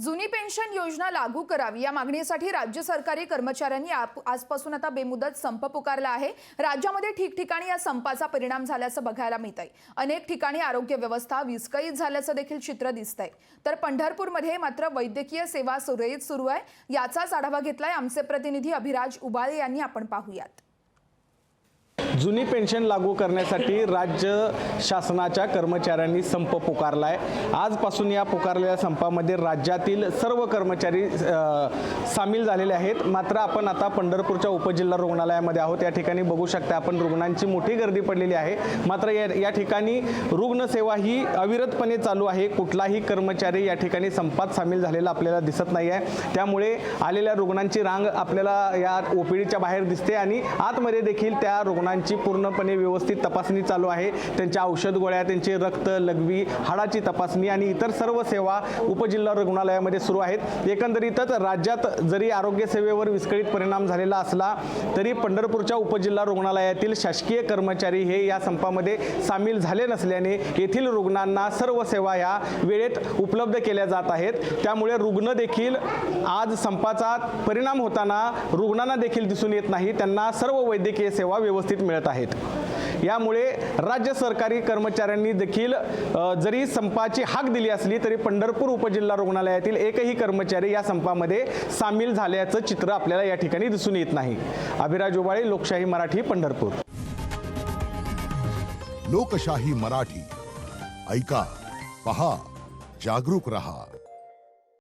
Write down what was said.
जुनी पेन्शन योजना लागू करावी. या मागणीसाठी राज्य सरकारी कर्मचाऱ्यांनी आप- आजपासून आता बेमुदत संप पुकारला आहे. राज्यामध्ये ठिकठिकाणी या संपाचा परिणाम झाल्याचं बघायला मिळत आहे अनेक ठिकाणी आरोग्य व्यवस्था विस्कळीत झाल्याचं देखील चित्र दिसत आहे तर पंढरपूरमध्ये मात्र वैद्यकीय सेवा सुरळीत सुरू आहे. याचाच आढावा घेतलाय आमचे प्रतिनिधी अभिराज उबाळे यांनी. आपण पाहूयात. जुनी पेन्शन लागू करण्यासाठी राज्य शासनाच्या कर्मचाऱ्यांनी संप पुकारला आहे आजपासून या पुकारलेल्या संपामध्ये राज्यातील सर्व कर्मचारी सामील झालेले आहेत. मात्र आपण आता पंढरपूरच्या उपजिल्हा रुग्णालयामध्ये आहोत. या ठिकाणी बघू शकता आपण रुग्णांची मोठी गर्दी पडलेली आहे. मात्र या या ठिकाणी रुग्णसेवा ही अविरतपणे चालू आहे. कुठलाही कर्मचारी या ठिकाणी संपात सामील झालेला आपल्याला दिसत नाही आहे त्यामुळे आलेल्या रुग्णांची रांग आपल्याला या ओपीडीच्या बाहेर दिसते आणि आतमध्ये देखील त्या रुग्णांची पूर्णपणे व्यवस्थित तपासणी चालू आहे. त्यांच्या औषध गोळ्या त्यांचे रक्त लघवी हाडाची तपासणी आणि इतर सर्व सेवा उपजिल्हा रुग्णालयामध्ये सुरू आहेत. एकंदरीतच राज्यात जरी आरोग्य सेवेवर विस्कळीत परिणाम झालेला असला तरी पंढरपूरच्या उपजिल्हा रुग्णालयातील शासकीय कर्मचारी हे या संपामध्ये सामील झाले नसल्याने येथील रुग्णांना सर्व सेवा या वेळेत उपलब्ध केल्या जात आहेत. त्यामुळे रुग्ण देखील आज संपाचा परिणाम होताना रुग्णांना देखील दिसून येत नाही. त्यांना सर्व वैद्यकीय सेवा व्यवस्थित मिळत आहेत. यामुळे राज्य सरकारी कर्मचाऱ्यांनी देखील जरी संपाची हाक दिली असली तरी पंढरपूर उपजिल्हा रुग्णालयातील एकही कर्मचारी या संपामध्ये सामील झाल्याचं चित्र आपल्याला या ठिकाणी दिसून येत नाही. अभिराज उबाळे लोकशाही मराठी पंढरपूर. लोकशाही मराठी. ऐका पहा जागरूक रहा.